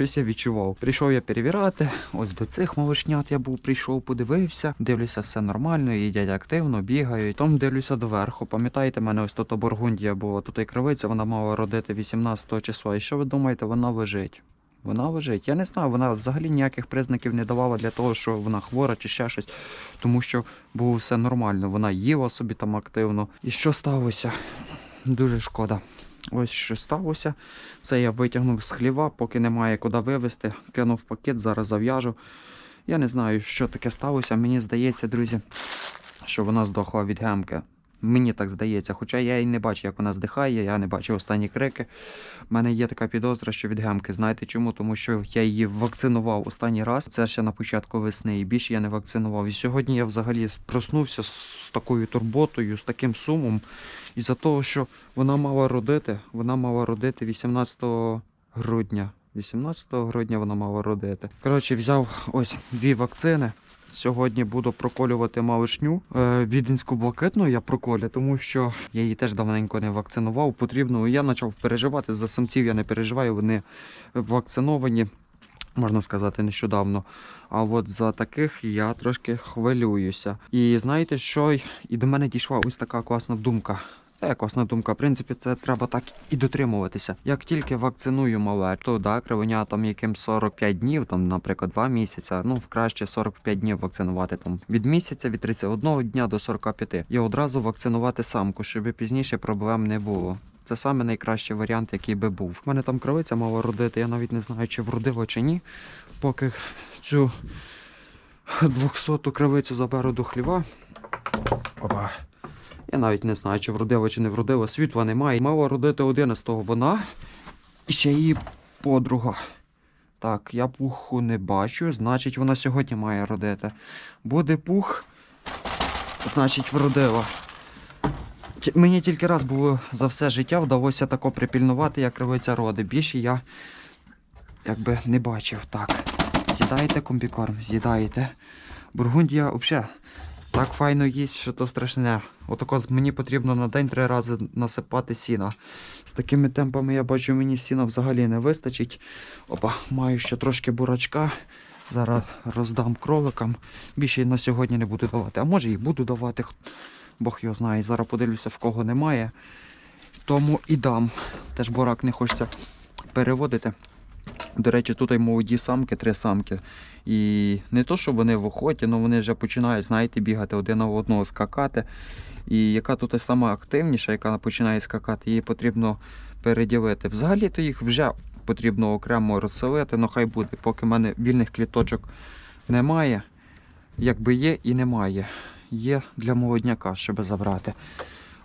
щось я відчував. Прийшов я перевіряти. Ось до цих молочнят я був, прийшов, подивився. Дивлюся, все нормально, їдять активно, бігають. Потім дивлюся доверху. Пам'ятаєте, мене ось тут Бургундія була, тут і кривиця, вона мала родити 18 числа. І що ви думаєте, вона лежить? Вона лежить. Я не знаю, вона взагалі ніяких признаків не давала для того, що вона хвора чи ще щось, тому що було все нормально. Вона їла собі там активно. І що сталося? Дуже шкода. Ось що сталося. Це я витягнув з хліва, поки немає куди вивезти. Кинув пакет, зараз зав'яжу. Я не знаю, що таке сталося. Мені здається, друзі, що вона здохла від гемки. Мені так здається, хоча я і не бачу, як вона здихає, я не бачив останні крики. У мене є така підозра, що від гемки. Знаєте чому? Тому що я її вакцинував останній раз. Це ще на початку весни, і більше я не вакцинував. І сьогодні я взагалі проснувся з такою турботою, з таким сумом. Із-за того, що вона мала родити, вона мала родити 18 грудня. 18 грудня вона мала родити. Коротше, взяв ось дві вакцини. Сьогодні буду проколювати малишню. Е, віденську блакитну я проколю, тому що я її теж давненько не вакцинував. Потрібно. Я почав переживати за самців. Я не переживаю, вони вакциновані, можна сказати, нещодавно. А от за таких я трошки хвилююся. І знаєте що? І до мене дійшла ось така класна думка. Та класна думка. В принципі, це треба так і дотримуватися. Як тільки вакциную мале, то да, кривеня там яким 45 днів, там, наприклад, 2 місяця, ну краще 45 днів вакцинувати там від місяця, від 31 дня до 45. І одразу вакцинувати самку, щоб пізніше проблем не було. Це саме найкращий варіант, який би був. У мене там кровиця мала родити, я навіть не знаю, чи вродила, чи ні. Поки цю 200-ту кривицю заберу до хліва. Опа. Я навіть не знаю, чи вродила, чи не вродила. Світла немає. Мала родити 11-го вона і ще її подруга. Так, я пуху не бачу, значить вона сьогодні має родити. Буде пух, значить вродила. Мені тільки раз було за все життя вдалося тако припільнувати, як кривиця роди. Більше я якби не бачив. Так. З'їдаєте комбікорм, з'їдаєте. Бургундія взагалі так файно їсть, що то страшне. Отако мені потрібно на день три рази насипати сіна. З такими темпами я бачу, мені сіна взагалі не вистачить. Опа, маю ще трошки бурачка. Зараз роздам кроликам. Більше на сьогодні не буду давати. А може і буду давати. Бог його знає. Зараз подивлюся, в кого немає. Тому і дам. Теж бурак не хочеться переводити. До речі, тут і молоді самки, три самки. І не то, що вони в охоті, але вони вже починають, знаєте, бігати один на одного скакати. І яка тут сама активніша, яка починає скакати, її потрібно переділити. Взагалі-то їх вже потрібно окремо розселити, але хай буде, поки в мене вільних кліточок немає. Якби є і немає. Є для молодняка, щоб забрати.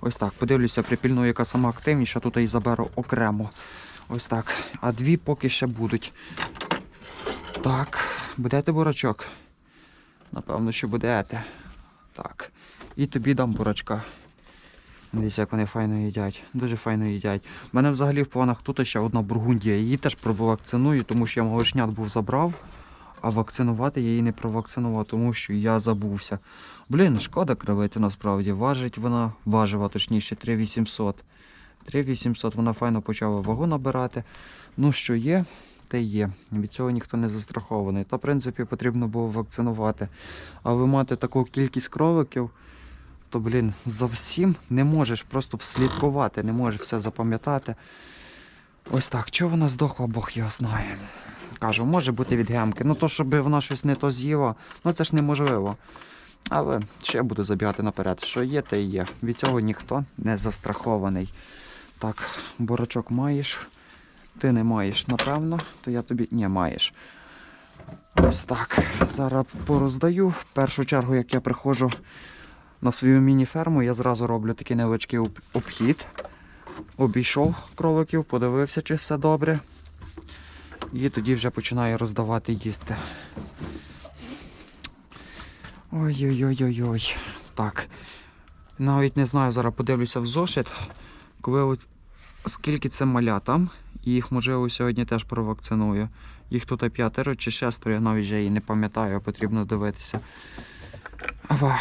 Ось так, подивлюся, припільну, яка сама активніша, тут і заберу окремо. Ось так. А дві поки ще будуть. Так, будете бурачок? Напевно, що будете. Так. І тобі дам бурачка. Дивіться, як вони файно їдять. Дуже файно їдять. У мене взагалі в планах тут ще одна бургундія. Її теж провакциную, тому що я малишнят був забрав, а вакцинувати я її не провакцинував, тому що я забувся. Блін, шкода кривити насправді. Важить вона, важила точніше, 3800. 3800 вона файно почала вагу набирати. Ну, що є, те є. Від цього ніхто не застрахований. Та, в принципі, потрібно було вакцинувати. Але мати таку кількість кроликів, то, блін, за всім не можеш просто вслідкувати, не можеш все запам'ятати. Ось так. Чого вона здохла, Бог його знає. Кажу, може бути від гемки. Ну то, щоб вона щось не то з'їла, ну це ж неможливо. Але ще буду забігати наперед. Що є, те і є. Від цього ніхто не застрахований. Так, борочок маєш. Ти не маєш, напевно, то я тобі не маєш. Ось так. Зараз пороздаю. В першу чергу, як я приходжу на свою міні-ферму, я зразу роблю такий невеличкий обхід. Обійшов кроликів, подивився, чи все добре. І тоді вже починаю роздавати їсти. Ой-ой-ой-ой-ой. Так. Навіть не знаю, зараз подивлюся в зошит, коли от скільки це малятам, і їх можливо сьогодні теж провакциную. Їх тут п'ятеро чи шестеро, я навіть вже і не пам'ятаю, потрібно дивитися. Ава,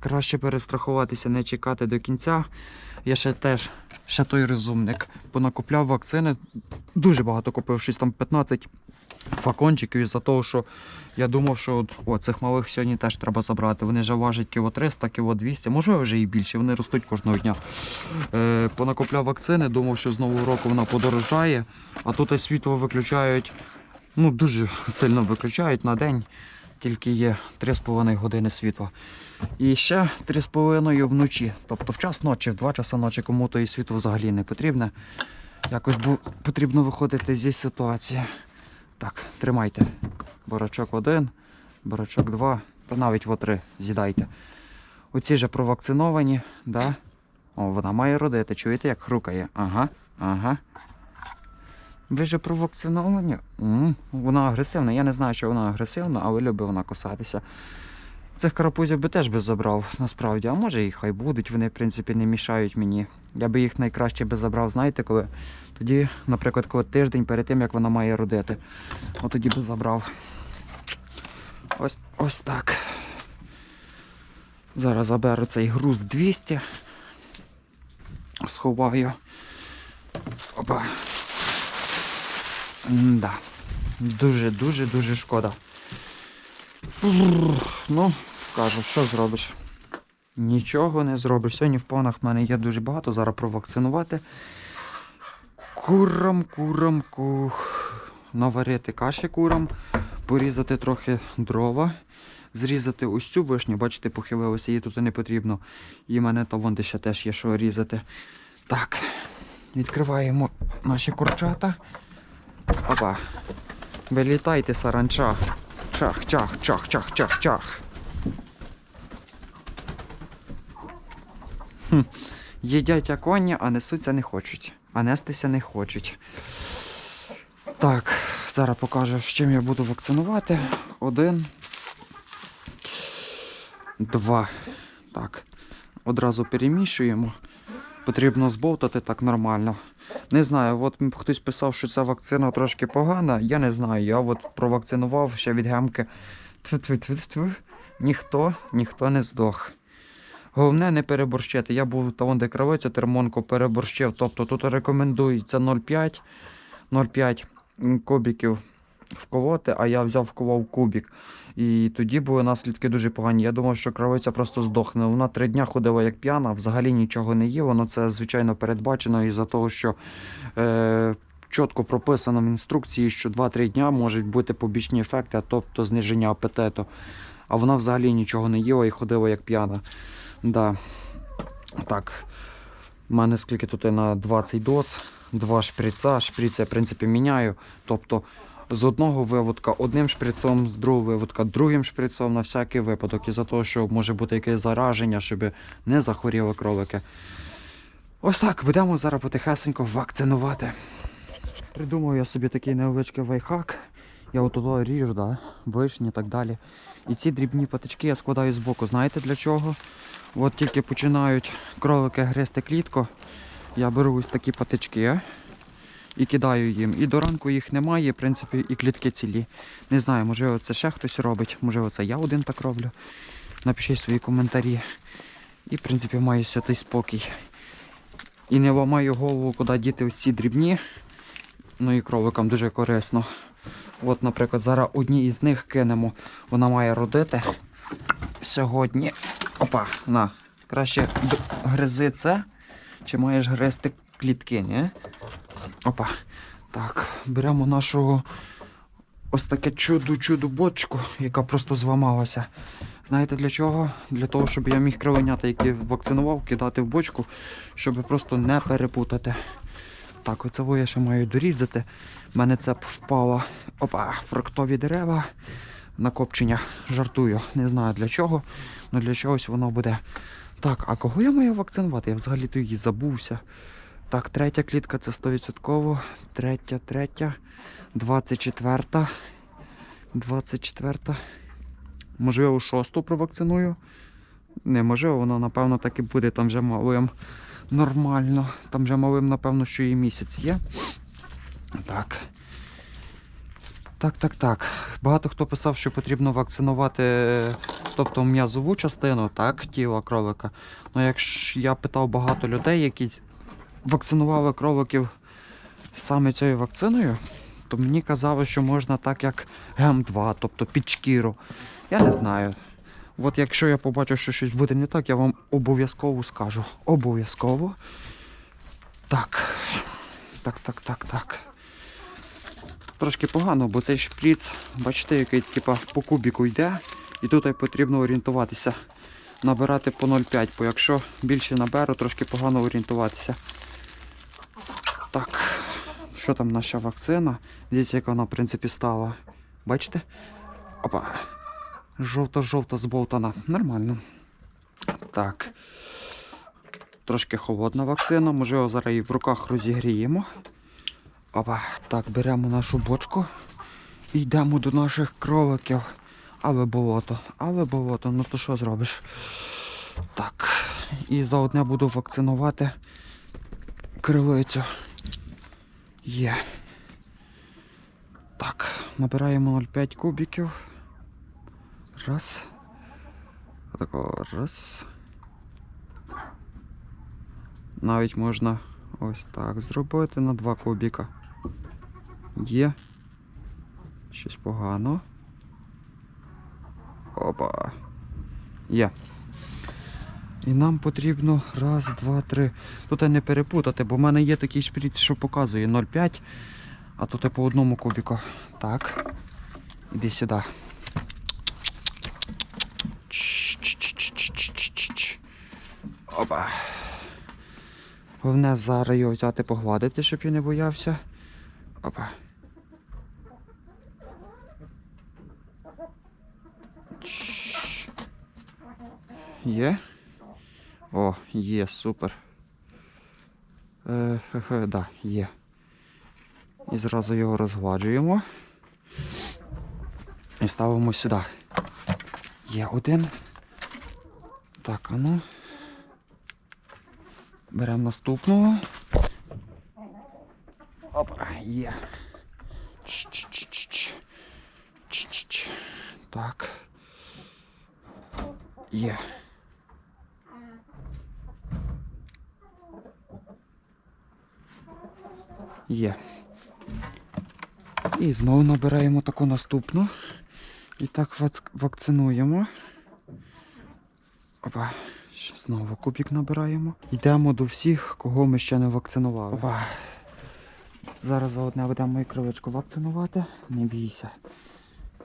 краще перестрахуватися, не чекати до кінця. Я ще теж, ще той розумник, понакупляв вакцини. Дуже багато купив, щось там 15 флакончиків із-за того, що я думав, що от, о, цих малих сьогодні теж треба забрати. Вони вже важать кіло 300, кіло 200, можливо, вже і більше, вони ростуть кожного дня. Е, понакопляв вакцини, думав, що з нового року вона подорожає, а тут світло виключають, ну дуже сильно виключають на день, тільки є 3,5 години світла. І ще 3,5 вночі. Тобто в час ночі, в 2 часа ночі кому то і світло взагалі не потрібне. Якось потрібно виходити зі ситуації. Так, тримайте. Барачок один, барачок два, та навіть во три з'їдайте. Оці же провакциновані, да? О, вона має родити. Чуєте, як хрукає? Ага, ага. Ви же провакциновані? м Вона агресивна. Я не знаю, що вона агресивна, але любить вона кусатися. Цих карапузів би теж би забрав, насправді, а може і хай будуть, вони, в принципі, не мішають мені. Я би їх найкраще би забрав, знаєте, коли? Тоді, наприклад, коли тиждень перед тим, як вона має родити. От тоді би забрав. Ось, ось так. Зараз заберу цей груз 200. Сховаю. Опа. Да. Дуже, дуже, дуже шкода. Ну, кажу, що зробиш? Нічого не зробиш. Сьогодні в планах в мене є дуже багато. Зараз провакцинувати. Курам, курам, кух. Наварити каші курам, порізати трохи дрова, зрізати ось цю вишню, бачите, похилилося, її тут не потрібно. І мене там вон де ще теж є що різати. Так, відкриваємо наші курчата. Опа. Вилітайте, саранча. Чах, чах, чах, чах, чах, чах. Хм. Їдять як коні, а несуться не хочуть. А нестися не хочуть. Так, зараз покажу, з чим я буду вакцинувати. Один. Два. Так. Одразу перемішуємо. Потрібно збовтати так нормально. Не знаю, от хтось писав, що ця вакцина трошки погана. Я не знаю. Я от провакцинував ще від гемки. Ніхто, ніхто не здох. Головне не переборщити. Я був там, де кравиця термонку переборщив. Тобто тут рекомендується 0,5 0,5 м, кубиків вколоти, а я взяв вколов кубик. І тоді були наслідки дуже погані. Я думав, що кравиця просто здохне. Вона три дня ходила як п'яна, взагалі нічого не їла. Ну це звичайно передбачено із-за того, що е, чітко прописано в інструкції, що 2-3 дня можуть бути побічні ефекти, тобто зниження апетиту. А вона взагалі нічого не їла і ходила як п'яна. Да. Так. У мене скільки тут на 20 доз, два шприца. Шприц я, в принципі, міняю. Тобто з одного виводка одним шприцом, з другого виводка другим шприцом на всякий випадок. Із-за того, що може бути якесь зараження, щоб не захворіли кролики. Ось так, будемо зараз потихесенько вакцинувати. Придумав я собі такий невеличкий вайхак. Я от туди ріжу, да, вишні і так далі. І ці дрібні патички я складаю збоку. Знаєте для чого? От тільки починають кролики гризти клітку. Я беру ось такі патички і кидаю їм. І до ранку їх немає, в принципі, і клітки цілі. Не знаю, можливо, це ще хтось робить, можливо, це я один так роблю. Напишіть свої коментарі. І, в принципі, маю святий спокій. І не ламаю голову, куди діти ось ці дрібні. Ну і кроликам дуже корисно. От, наприклад, зараз одні із них кинемо. Вона має родити сьогодні. Опа, на. Краще гризи це. Чи маєш гризти клітки, ні? Опа. Так, беремо нашого ось таке чуду-чуду бочку, яка просто зламалася. Знаєте для чого? Для того, щоб я міг кривеняти, які вакцинував, кидати в бочку, щоб просто не перепутати. Так, оце я ще маю дорізати. У мене цеп впала. Опа, фруктові дерева. Накопчення. Жартую. Не знаю для чого, але для чогось воно буде. Так, а кого я маю вакцинувати? Я взагалі-то її забувся. Так, третя клітка це 100%. Третя, третя. 24. 24. Можливо, шосту провакциную. Не, можливо, воно, напевно, так і буде. Там вже малим нормально. Там вже малим, напевно, що і місяць є. Так. Так, так, так. Багато хто писав, що потрібно вакцинувати, тобто м'язову частину, так, тіла кролика. Ну, якщо я питав багато людей, які вакцинували кроликів саме цією вакциною, то мені казали, що можна так, як ГМ2, тобто під шкіру. Я не знаю. От якщо я побачу, що щось буде не так, я вам обов'язково скажу. Обов'язково. Так. Так, так, так, так. Трошки погано, бо цей шприц, бачите, який типа по кубіку йде, і тут потрібно орієнтуватися. Набирати по 0,5, бо якщо більше наберу, трошки погано орієнтуватися. Так, що там наша вакцина? Дивіться, як вона, в принципі, стала. Бачите? Опа. Жовто-жовто зболтана. Нормально. Так. Трошки холодна вакцина, можливо, зараз її в руках розігріємо. Опа. Так, беремо нашу бочку і йдемо до наших кроликів. Але болото, але болото, ну то що зробиш? Так. І заодне буду вакцинувати кривицю. Є. Так, набираємо 0,5 кубиків. Раз. Отако раз. Навіть можна ось так зробити на 2 кубіка. Є. Щось погано. Опа. Є. І нам потрібно раз, два, три. Тут не перепутати, бо в мене є такий шприц, що показує 0,5, а тут по одному кубіку. Так. Іди сюди. Опа. Головне зараз його взяти погладити, щоб я не боявся. Опа. Є? О, є, супер. Е, хе-хе, да, є. І зразу його розгладжуємо. І ставимо сюди. Є один. Так, а ну. Беремо наступного. Опа, є. Ч-ч-ч-ч-ч. Ч-ч-ч. Так. Є. Є. І знову набираємо таку наступну. І так вакцинуємо. Опа. Знову кубик набираємо. Йдемо до всіх, кого ми ще не вакцинували. Опа. Зараз заодне будемо мою кривичку вакцинувати. Не бійся.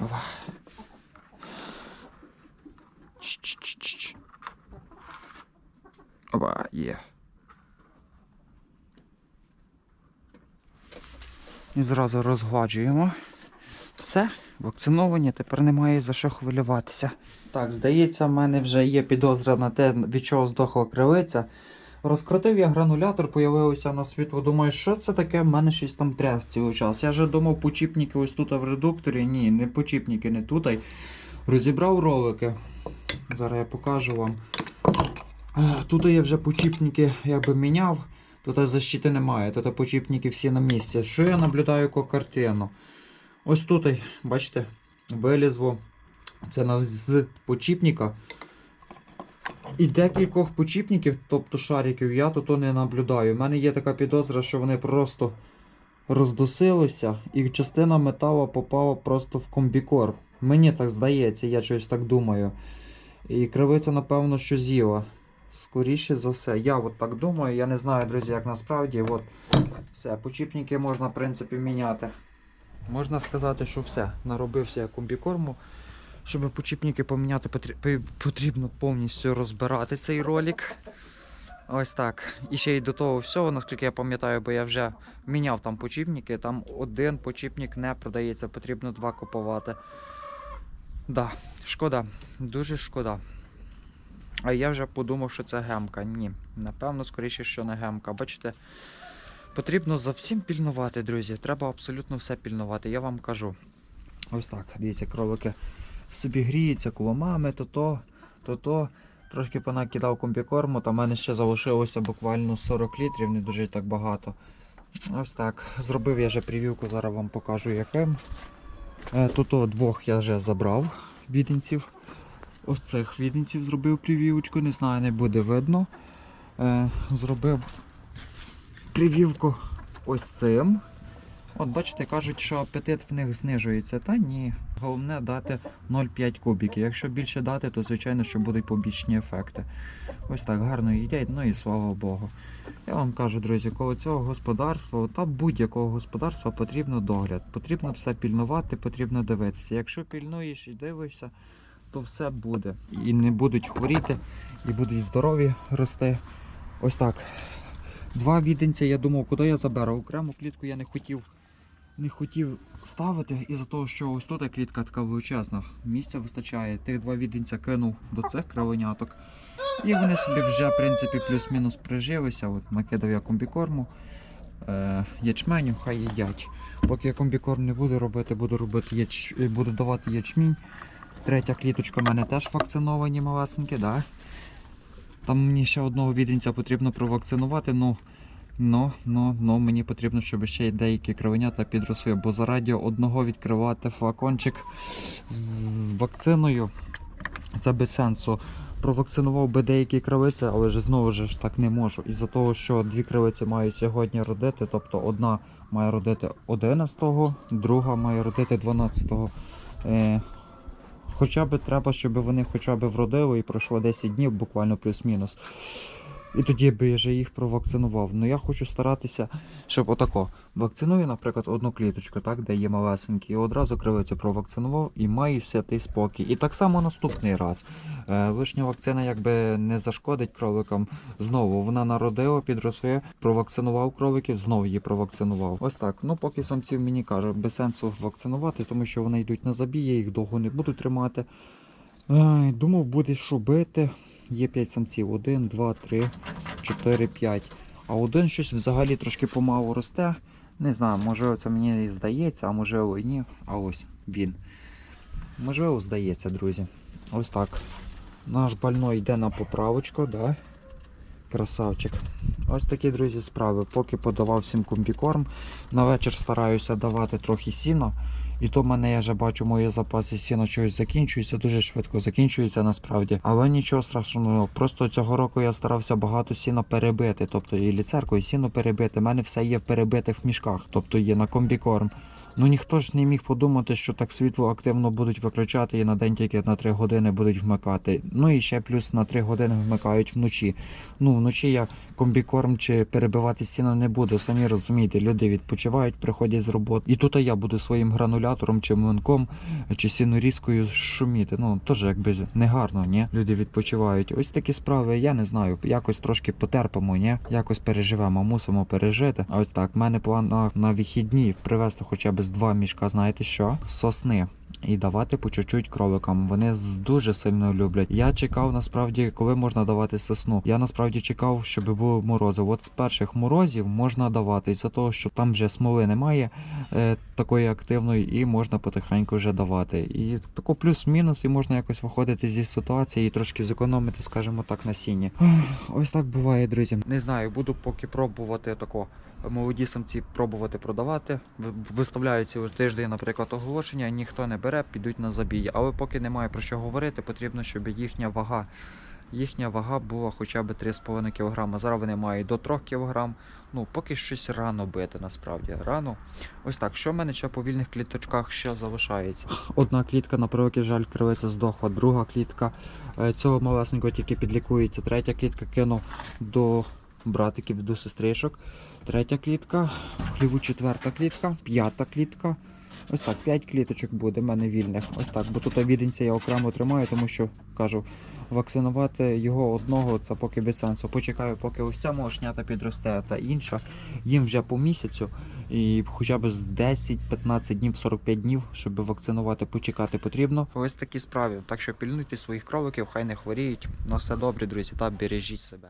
Опа. Ч-ч-ч-ч. Опа, є. І зразу розгладжуємо. Все, вакциновані, тепер немає за що хвилюватися. Так, здається, в мене вже є підозра на те, від чого здохла кривиця. Розкрутив я гранулятор, появився на світло. Думаю, що це таке? В мене щось там тряс цілий час. Я вже думав, почіпники ось тут в редукторі. Ні, не почіпники, не тут. Розібрав ролики. Зараз я покажу вам. Е, Тут я вже почіпники якби міняв. Тут защити немає, тут почіпники всі на місці. Що я наблюдаю яку картину? Ось тут, бачите, вилізло. Це з почіпника. І декількох почіпників, тобто шариків, я тут не наблюдаю. У мене є така підозра, що вони просто роздусилися, і частина металу попала просто в комбікор. Мені так здається, я щось так думаю. І кривиця, напевно, що з'їла. Скоріше за все, я от так думаю. Я не знаю, друзі, як насправді. От все, почіпники можна, в принципі, міняти. Можна сказати, що все. Наробився я комбікорму. Щоб почіпники поміняти, потрібно повністю розбирати цей ролик. Ось так. І ще й до того всього, наскільки я пам'ятаю, бо я вже міняв там почіпники, там один почіпник не продається, потрібно два купувати. Да, шкода, дуже шкода. А я вже подумав, що це гемка. Ні, напевно, скоріше, що не гемка. Бачите, потрібно за всім пільнувати, друзі. Треба абсолютно все пільнувати, я вам кажу. Ось так, дивіться, кролики собі гріються коломами, то-то, то-то. Трошки понакидав комбікорму, та в мене ще залишилося буквально 40 літрів, не дуже так багато. Ось так. Зробив я вже привівку, зараз вам покажу яким. Е, Тут о, двох я вже забрав віденців. Ось цих віденців зробив привівочку, не знаю, не буде видно. Е, Зробив привівку ось цим. От бачите, кажуть, що апетит в них знижується. Та ні. Головне дати 0,5 кубиків. Якщо більше дати, то звичайно, що будуть побічні ефекти. Ось так гарно їдять, ну і слава Богу. Я вам кажу, друзі, коло цього господарства та будь-якого господарства потрібно догляд. Потрібно все пільнувати, потрібно дивитися. Якщо пільнуєш і дивишся, то все буде. І не будуть хворіти, і будуть здорові рости. Ось так. Два віденця, я думав, куди я заберу. Окрему клітку я не хотів, не хотів ставити із-за того, що ось тут клітка така величезна. Місця вистачає. Тих два віденця кинув до цих кривеняток. І вони собі вже, в принципі, плюс-мінус прижилися. От накидав я комбікорму. Е, ячменю, хай їдять. Поки я комбікорм не буду робити, буду робити яч... е, буду давати ячмінь. Третя кліточка в мене теж вакциновані малесенькі, да? Там мені ще одного віденця потрібно провакцинувати, ну, ну, ну, ну мені потрібно, щоб ще й деякі кривенята підросли, бо заради одного відкривати флакончик з вакциною, це без сенсу. Провакцинував би деякі кривиці, але ж знову ж так не можу. Із-за того, що дві кривиці мають сьогодні родити, тобто одна має родити 11-го, друга має родити 12-го. Е, хоча б треба, щоб вони хоча б вродили і пройшло 10 днів, буквально плюс-мінус. І тоді би я вже їх провакцинував. Ну я хочу старатися, щоб отако. Вакциную, наприклад, одну кліточку, так, де є малесенькі, і одразу кривицю провакцинував і маю святий спокій. І так само наступний раз. Е, лишня вакцина якби не зашкодить кроликам. Знову вона народила, підросли, провакцинував кроликів, знову її провакцинував. Ось так. Ну поки самців мені кажуть, без сенсу вакцинувати, тому що вони йдуть на забій, я їх довго не буду тримати. Ай, думав, буде що бити. Є 5 самців. 1, 2, 3, 4, 5. А один щось взагалі трошки помалу росте. Не знаю, можливо, це мені і здається, а можливо і ні. А ось він. Можливо, здається, друзі. Ось так. Наш больной йде на поправочку, да? Красавчик. Ось такі, друзі, справи. Поки подавав всім комбікорм. На вечір стараюся давати трохи сіна. І то в мене я вже бачу, мої запаси сіна чогось закінчуються, дуже швидко закінчуються насправді. Але нічого страшного. Просто цього року я старався багато сіна перебити. Тобто і ліцерку, і сіно перебити. У мене все є в перебитих мішках, тобто є на комбікорм. Ну ніхто ж не міг подумати, що так світло активно будуть виключати і на день тільки на 3 години будуть вмикати. Ну і ще плюс на 3 години вмикають вночі. Ну вночі я комбікорм чи перебивати сіно не буду. Самі розумієте, люди відпочивають, приходять з роботи. І тут я буду своїм гранулятором чи млинком чи сінорізкою шуміти. Ну теж якби негарно, ні? Люди відпочивають. Ось такі справи, я не знаю. Якось трошки потерпимо, ні? Якось переживемо, мусимо пережити. А ось так, в мене план на, на вихідні привезти хоча б з два мішка, знаєте що? Сосни. І давати по чуть-чуть кроликам. Вони дуже сильно люблять. Я чекав насправді, коли можна давати сосну. Я насправді чекав, щоб було морози. От з перших морозів можна давати, із-за того, що там вже смоли немає е, такої активної, і можна потихеньку вже давати. І тако плюс-мінус, і можна якось виходити зі ситуації і трошки зекономити, скажімо так, насіння. Ось так буває, друзі. Не знаю, буду поки пробувати тако. Молоді самці пробувати продавати. Ви- Виставляють тиждень, наприклад, оголошення, ніхто не бере, підуть на забій. Але поки немає про що говорити, потрібно, щоб їхня вага, їхня вага була хоча б 3,5 кг. Зараз вони мають до 3 кг. Ну, поки щось рано бити, насправді. Рано. Ось так, що в мене ще по вільних кліточках ще залишається? Одна клітка, на превеликий жаль, кривиця здохла, друга клітка. е, Цього малесенького тільки підлікується. Третя клітка кинув до братиків, до сестричок. Третя клітка, хліву четверта клітка, п'ята клітка. Ось так, 5 кліточок буде в мене вільних. Ось так, бо тут віденця я окремо тримаю, тому що кажу, вакцинувати його одного це поки без сенсу. Почекаю, поки ось ця молошнята підросте, та інша. Їм вже по місяцю, і хоча б з 10-15 днів, 45 днів, щоб вакцинувати, почекати потрібно. Ось такі справи. Так що пільнуйте своїх кроликів, хай не хворіють. На все добре, друзі, та бережіть себе.